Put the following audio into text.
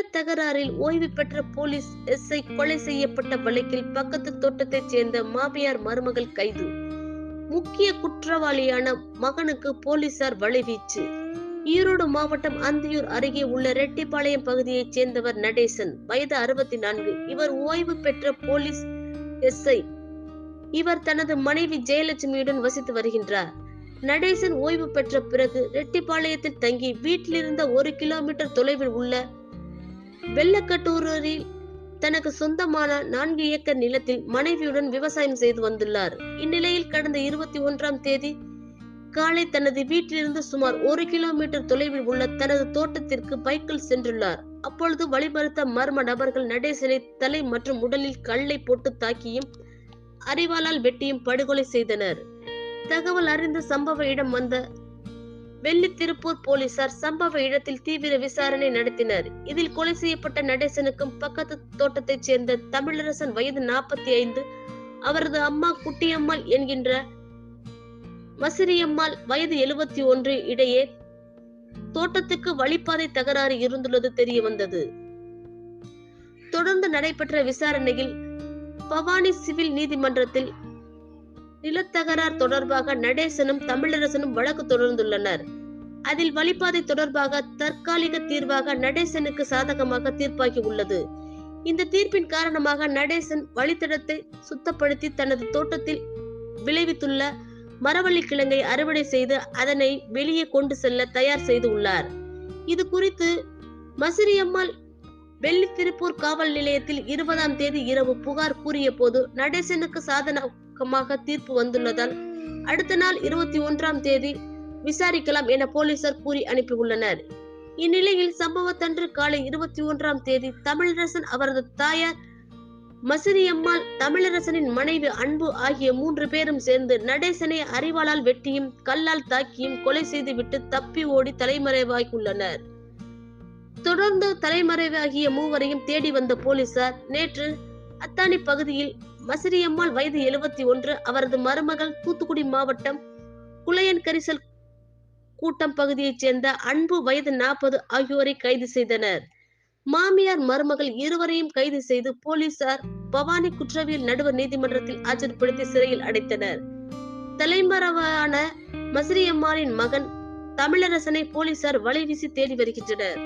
நிலத்தகராறில் ஓய்வு பெற்ற police SI கொலை செய்யப்பட்ட வழக்கில் பக்கத்து தோட்டத்தைச் சேர்ந்த மாமியார் மருமகள் கைது. முக்கிய குற்றவாளியான மகனுக்கு போலீசார் வலைவீச்சு ஈரோடு மாவட்டம் அந்தியூர் அருகே உள்ள ரெட்டிப்பாளையம் பகுதியைச் சேர்ந்தவர் நடேசன். வயது அறுபத்தி நான்கு இவர் ஓய்வு பெற்ற போலீஸ் எஸ்ஐ இவர் தனது மனைவி ஜெயலட்சுமியுடன் வசித்து வருகின்றார். நடேசன் ஓய்வு பெற்ற பிறகு ரெட்டிப்பாளையத்தில் தங்கி வீட்டிலிருந்த ஒரு கிலோமீட்டர் தொலைவில் உள்ள வெள்ளக்கட்டூரில் தனக்கு சொந்தமான நான்கு ஏக்கர் நிலத்தில் மனைவியுடன் விவசாயம் செய்து வந்துள்ளார். இந்நிலையில் கடந்த இருபத்தி ஒன்றாம் தேதி காலை தனது வீட்டிலிருந்து சுமார் ஒரு கிலோமீட்டர் தொலைவில் உள்ள தனது தோட்டத்திற்கு பைக்கில் சென்றுள்ளார். அப்பொழுது வழிபறுத்த மர்ம நபர்கள் நடேசனை தலை மற்றும் உடலில் கல்லை போட்டு தாக்கியும் அறிவாளால் வெட்டியும் படுகொலை செய்தனர். தகவல் அறிந்து சம்பவ இடம் வந்த வெள்ளி திருப்பூர் போலீசார் சம்பவ இடத்தில் தீவிர விசாரணை நடத்தினர். இதில் கொலை செய்யப்பட்ட நடேசனுக்கும் பக்கத்து தோட்டத்தைச் சேர்ந்த தமிழரசன் வயது நாற்பத்தி ஐந்து அவரது அம்மா குட்டியம்மாள் என்கின்ற மசிறியம்மாள் வயது எழுபத்தி ஒன்று இடையே தோட்டத்துக்கு வழிபாதை தகராறு இருந்துள்ளது தெரிய வந்தது தொடர்ந்து நடைபெற்ற விசாரணையில் பவானி சிவில் நீதிமன்றத்தில் நிலத்தகரார் தொடர்பாக நடேசனும் தமிழரசனும் வழக்கு தொடர்ந்துள்ளனர். அதில் வழிபாதை தொடர்பாக தற்காலிக தீர்வாக நடேசனுக்கு சாதகமாக தீர்ப்பாகி உள்ளது. இந்த தீர்ப்பின் காரணமாக நடேசன் வழித்தடத்தை சுத்தப்படுத்தி தனது தோட்டத்தில் விளைவித்துள்ள மரவள்ளி கிழங்கை அறுவடை செய்து அதனை வெளியே கொண்டு செல்ல தயார் செய்து உள்ளார். இது குறித்து மசிறியம்மாள் வெள்ளி திருப்பூர் காவல் நிலையத்தில் இருபதாம் தேதி இரவு புகார் கூறிய போது நடேசனுக்கு சாதன பக்கமாக தீர்ப்பு வந்துள்ளதால் அடுத்த நாள் இருபத்தி ஒன்றாம் தேதி விசாரிக்கலாம் என போலீசார் கூறி அனுப்பியுள்ளனர். இந்நிலையில் சம்பவத்தன்று காலை இருபத்தி ஒன்றாம் தேதி தமிழரசன் அவரது தாயார் மசிறியம்மாள் தமிழரசனின் மனைவி அன்பு ஆகிய மூன்று பேரும் சேர்ந்து நடேசனை அறிவாளால் வெட்டியும் கல்லால் தாக்கியும் கொலை செய்துவிட்டு தப்பி ஓடி தலைமறைவாகியுள்ளனர். தொடர்ந்து தலைமறைவாகிய மூவரையும் தேடி வந்த போலீசார் நேற்று அத்தானி பகுதியில் மசிறியம்மாள் வயது எழுபத்தி ஒன்று அவரது மருமகள் தூத்துக்குடி மாவட்டம் குளையன் கரிசல் கூட்டம் பகுதியைச் சேர்ந்த அன்பு வயது நாற்பது ஆகியோரை கைது செய்தனர். மாமியார் மருமகள் இருவரையும் கைது செய்து போலீசார் பவானி குற்றவியல் நடுவர் நீதிமன்றத்தில் ஆஜர்படுத்தி சிறையில் அடைத்தனர். தலைமறைவான மசிறியம்மாளின் மகன் தமிழரசனை போலீசார் வலை வீசி தேடி வருகின்றனர்.